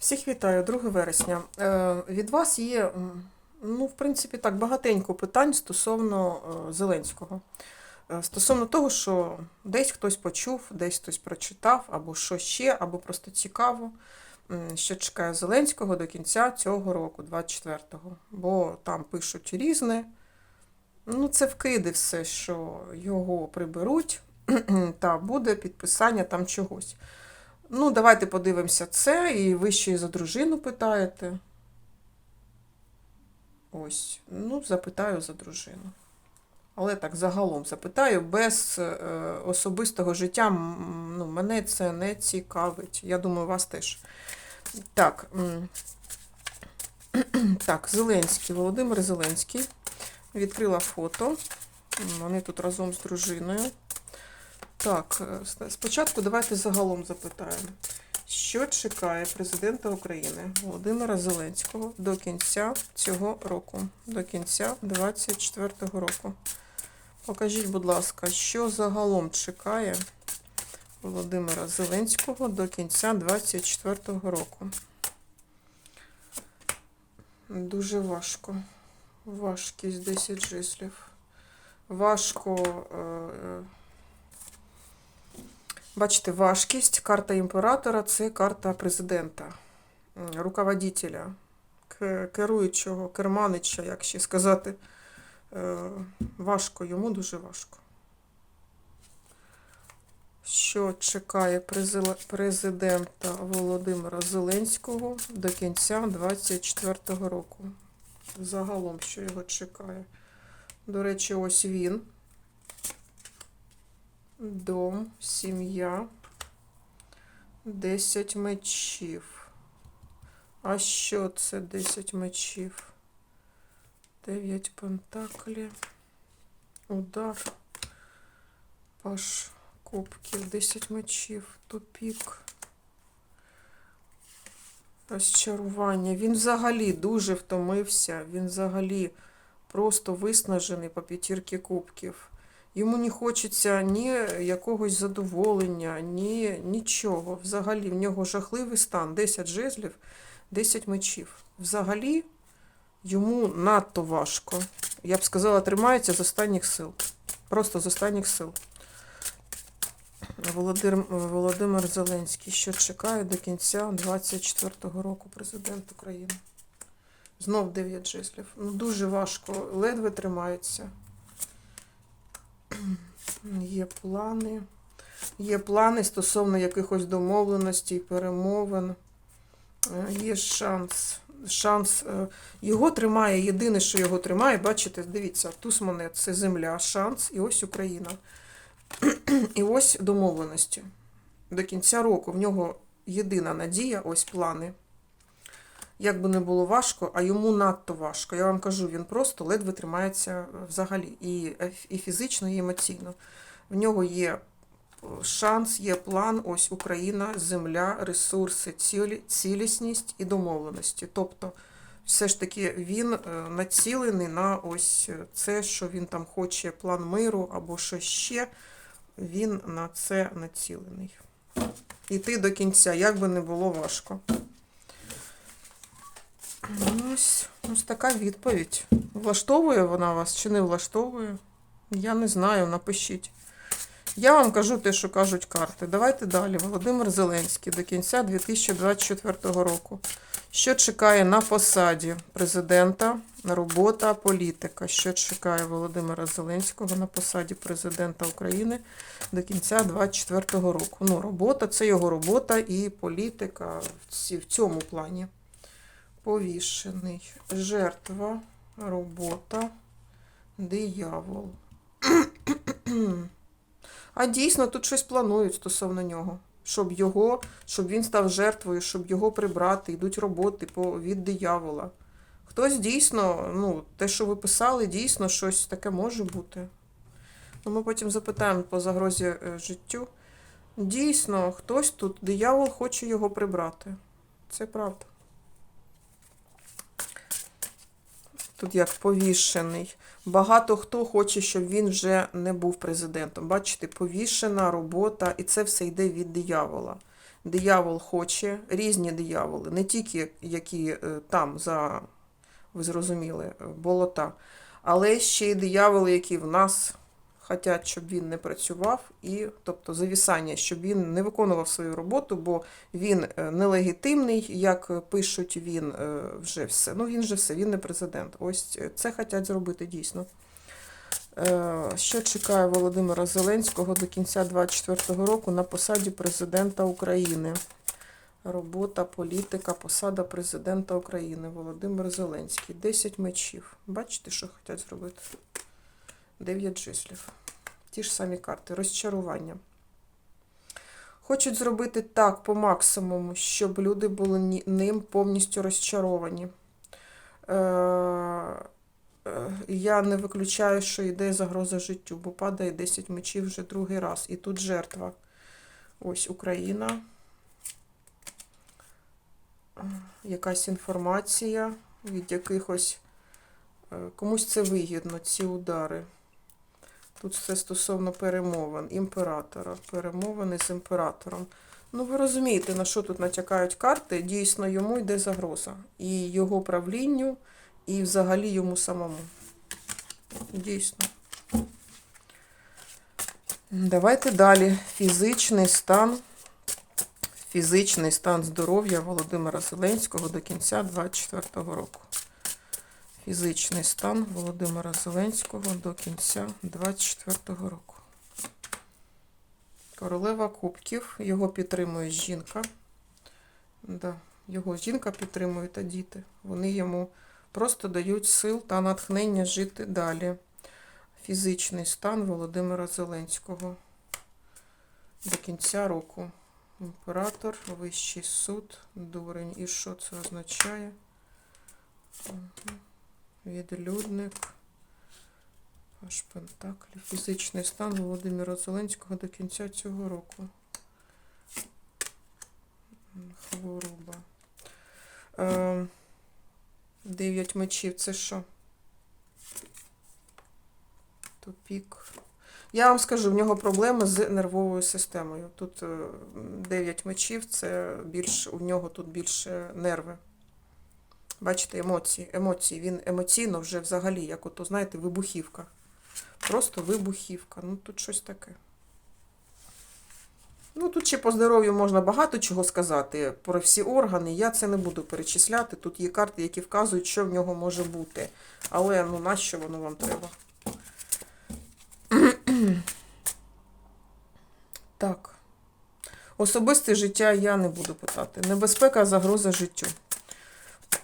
Всіх вітаю, 2 вересня. Е, Від вас є, ну, в принципі, так, багатенько питань стосовно е, Зеленського. Е, Стосовно того, що десь хтось почув, десь хтось прочитав, або що ще, або просто цікаво, що чекає Зеленського до кінця цього року, 24-го. Бо там пишуть різне. Ну, це вкиди все, що його приберуть, та буде підписання там чогось. Ну, давайте подивимося це, і ви ще й за дружину питаєте. Ось, ну, запитаю за дружину. Але так, загалом запитаю, без е, особистого життя ну, мене це не цікавить. Я думаю, вас теж. Так, так, Зеленський, Володимир Зеленський. Відкрила фото. Вони тут разом з дружиною. Так, е, спочатку давайте загалом запитаємо. Що чекає президента України Володимира Зеленського до кінця цього року, до кінця 24-го року? Покажіть, будь ласка, що загалом чекає Володимира Зеленського до кінця 24-го року? Дуже важко. Важкість 10 жислів. Важко. Е, е, Бачите, важкість, карта імператора це карта президента, руководителя, керуючого, керманича, як ще сказати. Е, Важко, йому дуже важко. Що чекає президента Володимира Зеленського до кінця 24-го року? Загалом, що його чекає? До речі, ось він. Дом, сім'я, 10 мечів. А що це 10 мечів? 9 пентаклів. Удар. Паш кубків, 10 мечів, тупік. Розчарування. Він взагалі дуже втомився. Він взагалі просто виснажений по п'ятірки кубків. Йому не хочеться ні якогось задоволення, ні нічого. Взагалі, в нього жахливий стан. 10 жезлів, 10 мечів. Взагалі, йому надто важко. Я б сказала, тримається з останніх сил. Просто з останніх сил. Володимир, Володимир Зеленський, що чекає до кінця 24-го року президент України. Знов 9 жезлів. Ну, дуже важко, ледве тримається. Є плани. Є плани стосовно якихось домовленостей, перемовин. Е, Є шанс. Шанс. е, Його тримає, єдине, що його тримає, бачите, дивіться, туз монет це земля, шанс, і ось Україна. І ось домовленості. До кінця року в нього єдина надія, ось плани. Як би не було важко, а йому надто важко. Я вам кажу, він просто ледве тримається взагалі. І, і фізично, і емоційно. В нього є е, шанс, є план, ось Україна, земля, ресурси, цілі, цілісність і домовленості. Тобто, все ж таки він е, націлений на ось е, це, що він там хоче, план миру або що ще. Він на це націлений. Іти до кінця, як би не було важко. Ну, Ось, ось така відповідь. Влаштовує вона вас чи не влаштовує? Я не знаю, напишіть. Я вам кажу те, що кажуть карти. Давайте далі. Володимир Зеленський до кінця 2024 року. Що чекає на посаді президента, робота, політика? Що чекає Володимира Зеленського на посаді президента України до кінця 2024 року? Ну, робота це його робота і політика в цьому плані. Повішений. Жертва, робота, диявол. А дійсно тут щось планують стосовно нього. Щоб його, щоб він став жертвою, щоб його прибрати, йдуть роботи від диявола. Хтось дійсно, ну, те, що ви писали, дійсно щось таке може бути. Ну, ми потім запитаємо по загрозі е, життю. Дійсно, хтось тут, диявол хоче його прибрати. Це правда. Тут як повішений. Багато хто хоче, щоб він вже не був президентом. Бачите, повішена робота, і це все йде від диявола. диявол хоче, різні дияволи, не тільки які е, там за, ви зрозуміли, е, болота, але ще й дияволи, які в нас хочуть, щоб він не працював, і тобто завісання, щоб він не виконував свою роботу, бо він е, нелегітимний, як пишуть, він е, вже все. Ну він же все, він не президент. Ось е, це хочуть зробити дійсно. Що чекає Володимира Зеленського до кінця 2024 року на посаді президента України? Робота, політика, посада президента України. Володимир Зеленський. 10 мечів. Бачите, що хочуть зробити? 9 жислів. Ті ж самі карти. Розчарування. Хочуть зробити так по максимуму, щоб люди були ним повністю розчаровані. Е, е, Я не виключаю, що йде загроза життю, бо падає 10 мечів вже другий раз. І тут жертва. Ось Україна. Якась інформація від якихось. е, Комусь це вигідно, ці удари. Тут все стосовно перемовин, імператора. Перемовини з імператором. Ну, ви розумієте, на що тут натякають карти. Дійсно, йому йде загроза. І його правлінню, і взагалі йому самому. Дійсно. Давайте далі. Фізичний стан. Фізичний стан здоров'я Володимира Зеленського до кінця 2024 року. Фізичний стан Володимира Зеленського до кінця 2024 року. Королева Кубків. Його підтримує жінка. Да, його жінка підтримує та діти. Вони йому просто дають сил та натхнення жити далі. Фізичний стан Володимира Зеленського до кінця року. Імператор, Вищий суд, дурень. І що це означає? Відлюдник. Аж Пентаклі. Фізичний стан Володимира Зеленського до кінця цього року. Хвороба. Е, Дев'ять мечів. Це що? Тупік. Я вам скажу, в нього проблеми з нервовою системою. Тут е, дев'ять мечів, це більш, у нього тут більше нерви. Бачите, емоції. Емоції. Він емоційно вже взагалі, як ото, знаєте, вибухівка. Просто вибухівка. Ну, тут щось таке. Ну, тут ще по здоров'ю можна багато чого сказати про всі органи. Я це не буду перечисляти. Тут є карти, які вказують, що в нього може бути. Але ну нащо воно вам треба? Так. Особисте життя я не буду питати. Небезпека, загроза життю.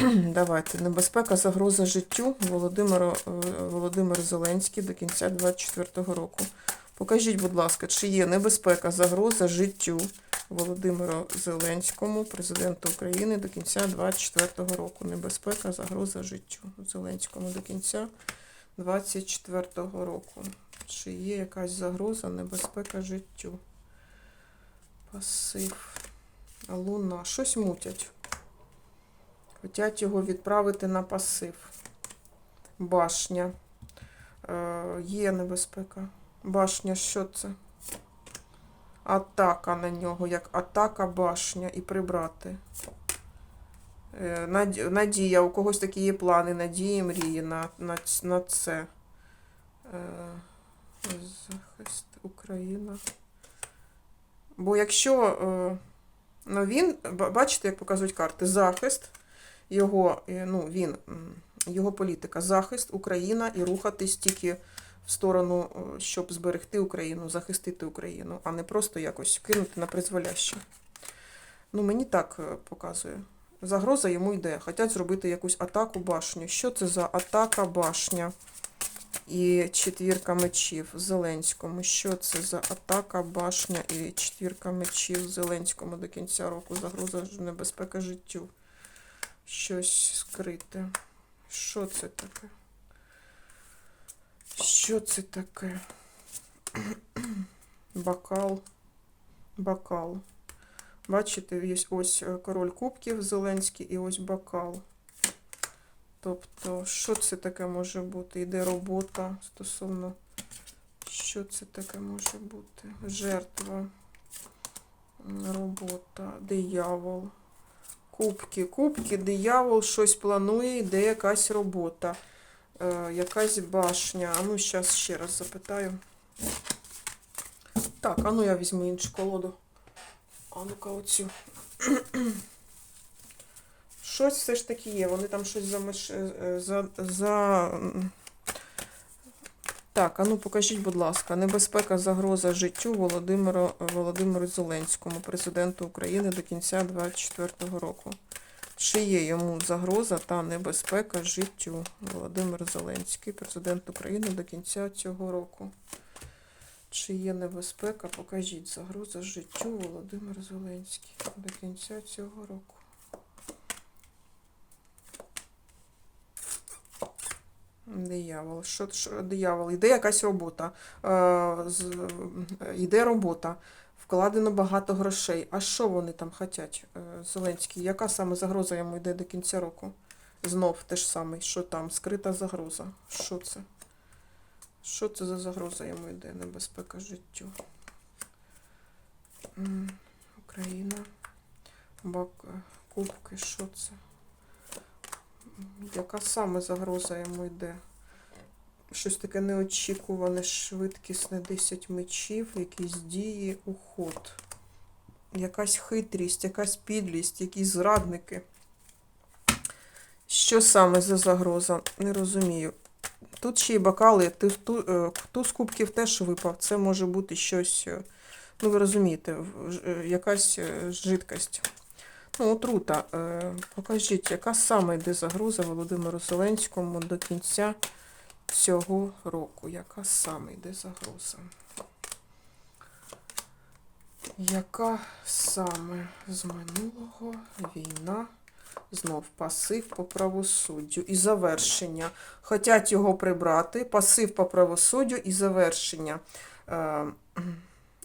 Давайте. Небезпека, загроза життю Володимир, Володимир Зеленський до кінця 2024 року. Покажіть, будь ласка, чи є небезпека, загроза життю Володимиру Зеленському, президенту України, до кінця 2024 року. Небезпека, загроза життю Зеленському до кінця 2024 року. Чи є якась загроза, небезпека життю? Пасив. Луна. Щось мутять. Хотять його відправити на пасив. Башня. Е, є небезпека. Башня, що це? Атака на нього, як атака башня і прибрати. Е, Надія, у когось такі є плани, надії, мрії на, на, на це. Е, Захист Україна. Бо якщо е, ну він, бачите, як показують карти, захист, його, е, ну, він, його політика, захист, Україна і рухатись тільки в сторону, е, щоб зберегти Україну, захистити Україну, а не просто якось кинути на призволяще. Ну, мені так е, показує. Загроза йому йде. Хотять зробити якусь атаку башню. Що це за атака башня? І четвірка мечів Зеленському. Що це за атака башня і четвірка мечів Зеленському до кінця року? Загроза небезпека життю. Щось скрите. Що це таке? Що це таке? Бокал. Бокал. Бачите, є ось е, король кубків Зеленський і ось бокал. Тобто, що це таке може бути? Йде робота стосовно. Що це таке може бути? Жертва. Робота, диявол. Кубки, кубки, диявол щось планує, йде якась робота. Е, якась башня. А ну, зараз ще раз запитаю. Так, а ну я візьму іншу колоду. А ну-ка оцю. Щось все ж таки є. Вони там щось замеш... е, за... за... Так, а ну покажіть, будь ласка, небезпека, загроза життю Володимиру, Володимиру Зеленському, президенту України до кінця 2024 року. Чи є йому загроза та небезпека життю Володимир Зеленський, президент України до кінця цього року? Чи є небезпека? Покажіть загроза життю Володимир Зеленський до кінця цього року. Диявол. Що, що диявол? Йде якась робота. Е, з, е, йде робота. Вкладено багато грошей. А що вони там хочуть, е, Зеленський? Яка саме загроза йому йде до кінця року? Знов те ж саме. Що там? Скрита загроза. Що це? Що це за загроза йому йде? Небезпека життю. Україна. Бак... Кубки, що це? Яка саме загроза йому йде? Щось таке неочікуване, швидкісне 10 мечів, якісь дії, уход. Якась хитрість, якась підлість, якісь зрадники. Що саме за загроза? Не розумію. Тут ще й бокали, ту- е, туз кубків теж випав. Це може бути щось, е, ну ви розумієте, е, якась жидкость. Отрута. Е, Покажіть, яка саме йде загроза Володимиру Зеленському до кінця цього року? Яка саме йде загроза? Яка саме з минулого війна? Знов пасив по правосуддю і завершення. Хотять його прибрати, пасив по правосуддю і завершення.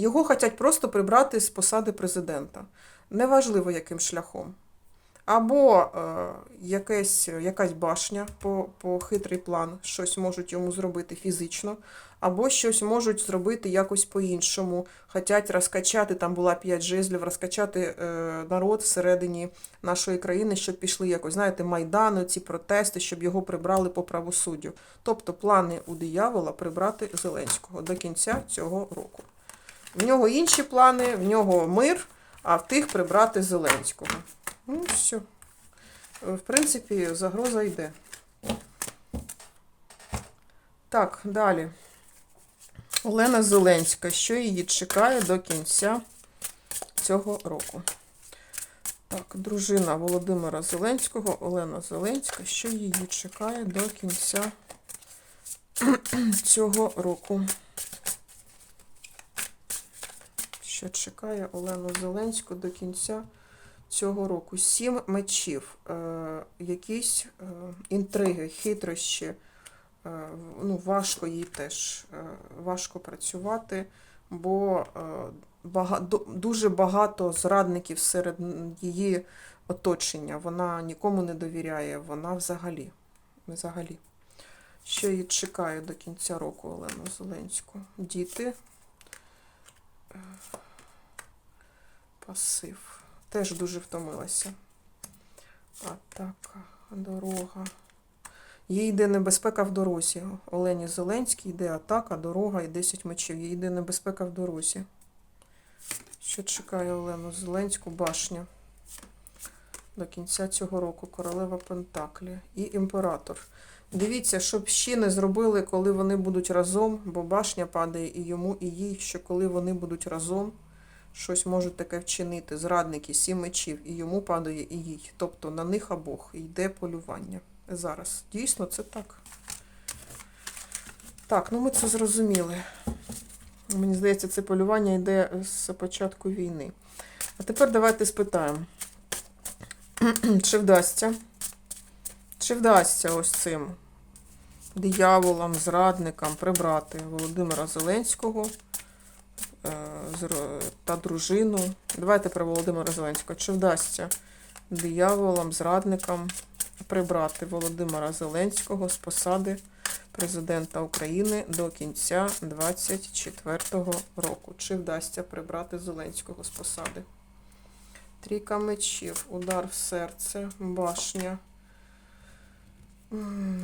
Його хочуть просто прибрати з посади президента. Неважливо, яким шляхом. Або е, якесь, якась башня по, по хитрий план, щось можуть йому зробити фізично, або щось можуть зробити якось по-іншому. Хотять розкачати, там була п'ять жезлів, розкачати е, народ всередині нашої країни, щоб пішли якось, знаєте, майдани, ці протести, щоб його прибрали по правосуддю. Тобто плани у диявола прибрати Зеленського до кінця цього року. В нього інші плани, в нього мир, а в тих прибрати Зеленського. Ну, все. В принципі, загроза йде. Так, далі. Олена Зеленська. Що її чекає до кінця цього року? Так, дружина Володимира Зеленського, Олена Зеленська. Що її чекає до кінця цього року? Що чекає Олену Зеленську до кінця цього року? Сім мечів, е, якісь е, інтриги, хитрощі. Е, ну, важко їй теж е, важко працювати, бо е, бага, дуже багато зрадників серед її оточення. Вона нікому не довіряє, вона взагалі. взагалі. Що її чекає до кінця року Олену Зеленську? Діти. Пасив. Теж дуже втомилася. Атака, дорога. Їй йде небезпека в дорозі. Олені Зеленській йде атака, дорога і 10 мечів. Їй йде небезпека в дорозі. Що чекає Олену Зеленську? Башня. До кінця цього року королева Пентаклі і імператор. Дивіться, щоб ще не зробили, коли вони будуть разом, бо башня падає і йому, і їй, що коли вони будуть разом, щось можуть таке вчинити. Зрадники, сім мечів, і йому падає, і їй. Тобто на них обох йде полювання. Зараз. Дійсно, це так. Так, ну ми це зрозуміли. Мені здається, це полювання йде з початку війни. А тепер давайте спитаємо, чи вдасться? Чи вдасться ось цим дияволам, зрадникам прибрати Володимира Зеленського та дружину? Давайте про Володимира Зеленського. Чи вдасться дияволам, зрадникам прибрати Володимира Зеленського з посади президента України до кінця 2024 року. Чи вдасться прибрати Зеленського з посади? Трійка мечів, удар в серце, башня.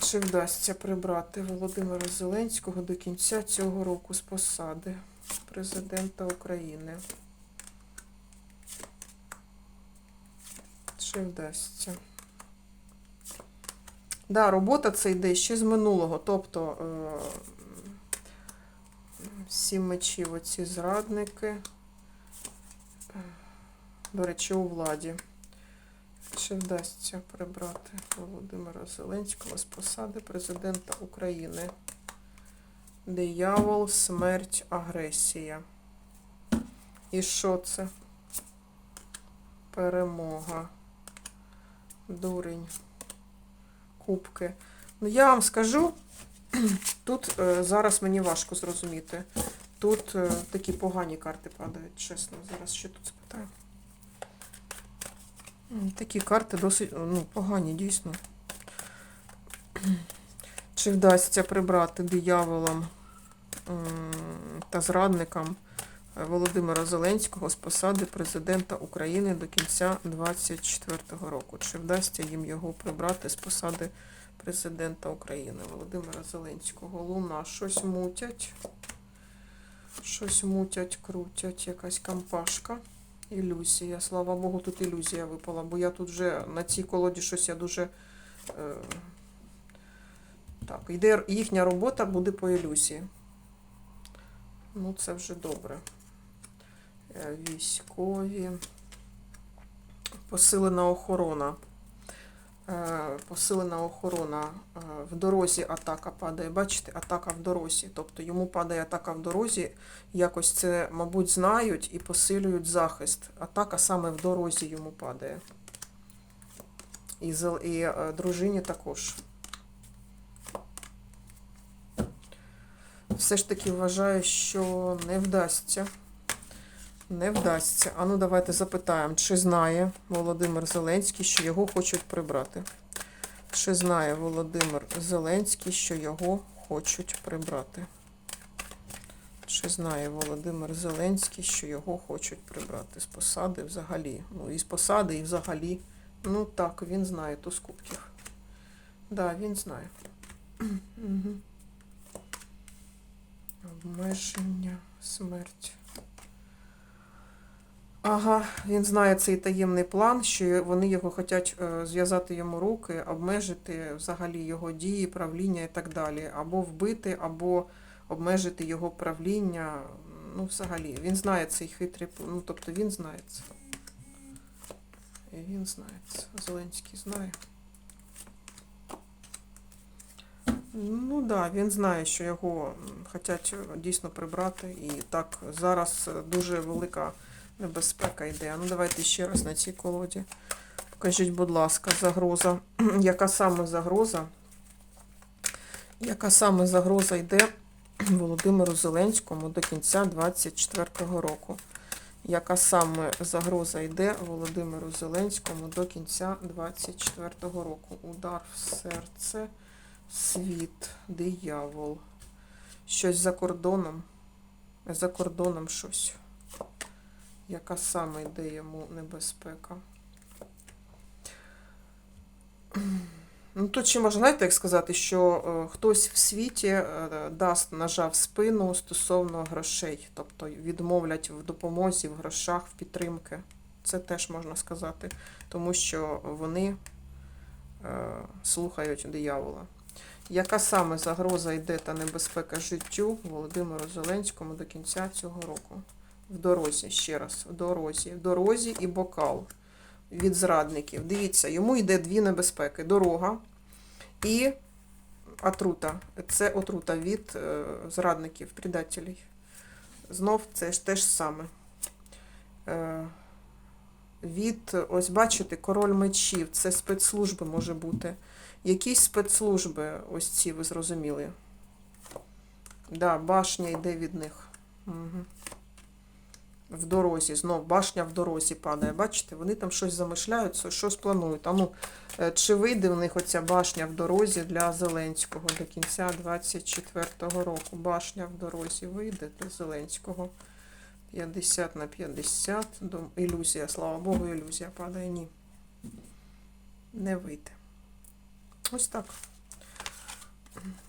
Чи вдасться прибрати Володимира Зеленського до кінця цього року з посади президента України? Чи вдасться? Да, робота це йде ще з минулого. Тобто е, сім мечів, оці зрадники. До речі, у владі. Чи вдасться прибрати Володимира Зеленського з посади президента України? Диявол, смерть, агресія. І що це? Перемога. Дурень. Кубки. Ну, я вам скажу, тут е, зараз мені важко зрозуміти. Тут е, такі погані карти падають, чесно. Зараз ще тут спитаю. Такі карти досить ну, погані, дійсно. Чи вдасться прибрати дияволам м, та зрадникам Володимира Зеленського з посади президента України до кінця 2024 року? Чи вдасться їм його прибрати з посади президента України Володимира Зеленського? Луна щось мутять. Щось мутять, крутять, якась кампашка. Ілюзія. Слава Богу, тут ілюзія випала, бо я тут вже на цій колоді щось я дуже. Е, так, йде їхня робота буде по ілюзії. Ну, це вже добре. Е, Військові. Посилена охорона. Е, Посилена охорона. Е, В дорозі атака падає. Бачите, атака в дорозі. Тобто йому падає атака в дорозі. Якось це, мабуть, знають і посилюють захист. Атака саме в дорозі йому падає. І, дружині також. Все ж таки вважаю, що не вдасться. Не вдасться. А ну давайте запитаємо, чи знає Володимир Зеленський, що його хочуть прибрати. Чи знає Володимир Зеленський, що його хочуть прибрати? Чи знає Володимир Зеленський, що його хочуть прибрати з посади взагалі? Ну, і з посади, і взагалі. Ну так, він знає туз кубків. Так, да, він знає. Угу. Обмеження, смерть. Ага, він знає цей таємний план, що вони його хочуть е, зв'язати йому руки, обмежити взагалі його дії, правління і так далі. Або вбити, або обмежити його правління. Ну, взагалі, він знає цей хитрий план. Ну, тобто він знає це. І він знає це. Зеленський знає. Ну так, да, він знає, що його хочуть дійсно прибрати. І так, зараз е, дуже велика небезпека йде. Ну, давайте ще раз на цій колоді. Покажіть, будь ласка, загроза. Яка саме загроза? Яка саме загроза йде Володимиру Зеленському до кінця 2024 року? Яка саме загроза йде Володимиру Зеленському до кінця 2024 року? Удар в серце, світ, диявол. Щось за кордоном. За кордоном щось. Яка саме йде йому небезпека? Ну, тут ще можна, знаєте, як сказати, що е, хтось в світі е, дасть ножа в спину стосовно грошей, тобто відмовлять в допомозі, в грошах, в підтримки. Це теж можна сказати, тому що вони е, слухають диявола. Яка саме загроза йде та небезпека життю Володимиру Зеленському до кінця цього року? В дорозі, ще раз, в дорозі, в дорозі і бокал від зрадників. Дивіться, йому йде дві небезпеки: дорога і отрута. Це отрута від е, зрадників, предателів. Знов це ж те ж саме. Е, від, ось бачите, король мечів, це спецслужби може бути. Якісь спецслужби, ось ці, ви зрозуміли. Да, башня йде від них. Угу. в дорозі. Знов башня в дорозі падає. Бачите, вони там щось замишляють, щось планують. А ну, е, чи вийде в них оця башня в дорозі для Зеленського до кінця 24-го року? Башня в дорозі вийде до Зеленського. 50 на 50. Ілюзія, слава Богу, ілюзія падає. Ні. Не вийде. Ось так.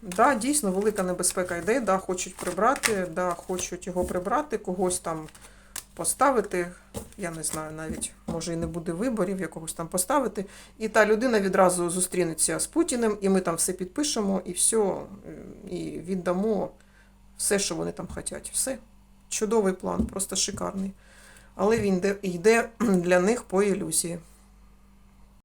Да, дійсно, велика небезпека йде, да, хочуть прибрати, да, хочуть його прибрати, когось там поставити. Я не знаю, навіть може і не буде виборів, якогось там поставити. І та людина відразу зустрінеться з Путіним, і ми там все підпишемо, і все, і віддамо все, що вони там хочуть. Все. Чудовий план, просто шикарний. Але він йде для них по ілюзії.